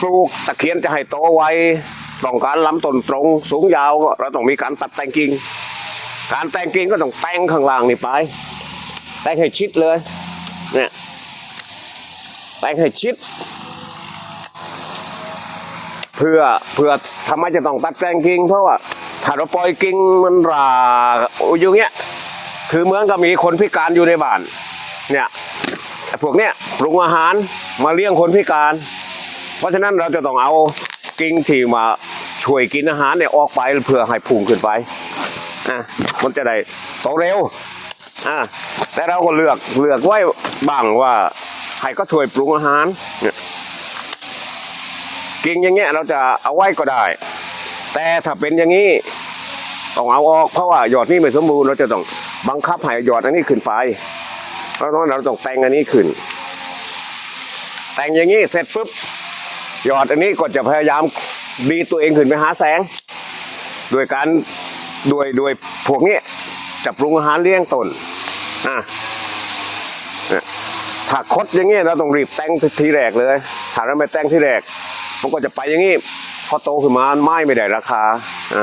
ปลูกตะเคียนจะให้โตไวต้องการลำต้นตรงสูงยาวเราต้องมีการตัดแต่งกิ่งการแต่งกิ่งก็ต้องแต่งข้างล่างนี่ไป แต่งให้ชิดเลยเนี่ยแต่งให้ชิด เพื่อเพื่อทำไมจะต้องตัดแต่งกิ่งเพราะว่าถ้าเราปล่อยกิ่งมันราอยู่เงี้ยคือเหมือนกับมีคนพิการอยู่ในบ้านเนี่ยพวกเนี้ยปรุงอาหารมาเลี้ยงคนพิการ เพราะฉะนั้นเราจะต้องเอากิ่งที่มาช่วยกินอาหารเนี่ยออกไปเพื่อให้พุ่งขึ้นไปอะมันจะได้โตเร็วอะแต่เราก็เลือกเลือกไว้บ้างว่าใครก็ช่วยปรุงอาหารเนี่ยกิ่งอย่างเงี้ยเราจะเอาไว้ก็ได้ แต่ถ้าเป็นอย่างนี้ต้องเอาออกเพราะว่าหยอดนี่ไม่สมบูรณ์เราจะต้องบังคับให้หยอดอันนี้ขึ้นไปเพราะนั้นเราต้องแต่งอันนี้ขึ้น แต่งอย่างนี้เสร็จปุ๊บ หยอดอันนี้ก็จะพยายามดีตัวเองขึ้นไปหาแสง โดยการโดยโดยพวกนี้จะปรุงอาหารเลี้ยงตนอะเนี่ยถ้าคดอย่างนี้เราต้องรีบแต่งทีแรกเลยถ้าเราไม่แต่งทีแรกมันก็จะไปอย่างนี้พอโตขึ้นมาไม้ไม่ได้ราคาอะ